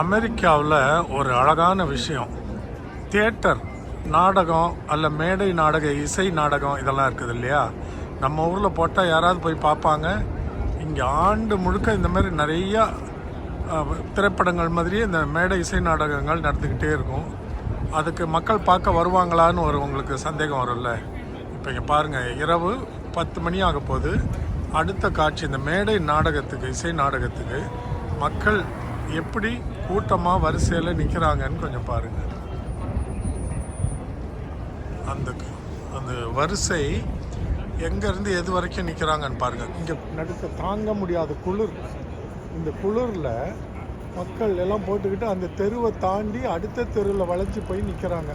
அமெரிக்காவில் ஒரு அழகான விஷயம். தியேட்டர் நாடகம் அல்ல மேடை நாடக இசை நாடகம் இதெல்லாம் இருக்குது இல்லையா? நம்ம ஊரில் போட்டால் யாராவது போய் பார்ப்பாங்க இங்கே ஆண்டு முழுக்க இந்த மாதிரி நிறையா திரைப்படங்கள் மாதிரியே இந்த மேடை இசை நாடகங்கள் நடந்துக்கிட்டே இருக்கும். அதுக்கு மக்கள் பார்க்க வருவாங்களான்னு ஒரு உங்களுக்கு சந்தேகம் வரும்ல? இப்போ இங்கே பாருங்கள் இரவு பத்து மணி ஆக போகுது. அடுத்த காட்சி இந்த மேடை நாடகத்துக்கு இசை நாடகத்துக்கு மக்கள் எப்படி கூட்டமாக வரிசையில் நிற்கிறாங்கன்னு கொஞ்சம் பாருங்கள் அந்த அந்த வரிசை எங்கேருந்து எது வரைக்கும் நிற்கிறாங்கன்னு பாருங்கள் இங்கே நடுக்க தாங்க முடியாத குளிர். இந்த குளிரில் மக்கள் எல்லாம் போட்டுக்கிட்டு அந்த தெருவை தாண்டி அடுத்த தெருவில் வளைஞ்சி போய் நிற்கிறாங்க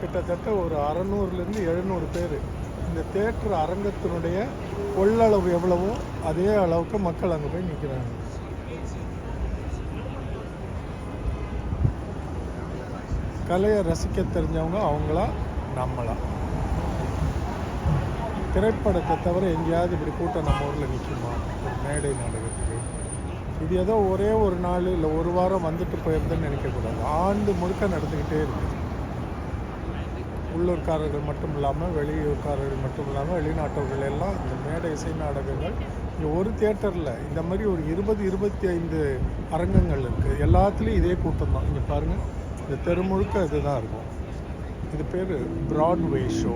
கிட்டத்தட்ட ஒரு அறநூறுலேருந்து எழுநூறு பேர். இந்த தேட்டர் அரங்கத்தினுடைய கொள்ளளவு எவ்வளவோ அதே அளவுக்கு மக்கள் அங்கே போய் நிற்கிறாங்க கலையை ரசிக்க தெரிஞ்சவங்க அவங்களா நம்மளா. திரைப்படத்தை தவிர எங்கேயாவது இப்படி கூட்டம் நம்ம ஊரில் நிற்குமா ஒரு மேடை நாடகத்துக்கு இது ஏதோ ஒரே ஒரு நாள் இல்லை ஒரு வாரம் வந்துட்டு போயிருந்தேன்னு நினைக்கக்கூடாது. ஆண்டு முழுக்க நடந்துக்கிட்டே இருக்கு. உள்ளூர்காரர்கள் மட்டும் இல்லாமல் வெளியூர்காரர்கள் மட்டும் இல்லாமல் வெளிநாட்டவர்கள் எல்லாம் இந்த மேடை இசை நாடகங்கள் இங்கே ஒரு தியேட்டரில் இந்த மாதிரி ஒரு இருபது இருபத்தி ஐந்து அரங்கங்கள் இருக்குது எல்லாத்துலேயும் இதே கூட்டம் தான். இங்கே பாருங்கள் இந்த தெரு முழுக்க இதுதான் இருக்கும். இது பேர் ப்ராட்வே ஷோ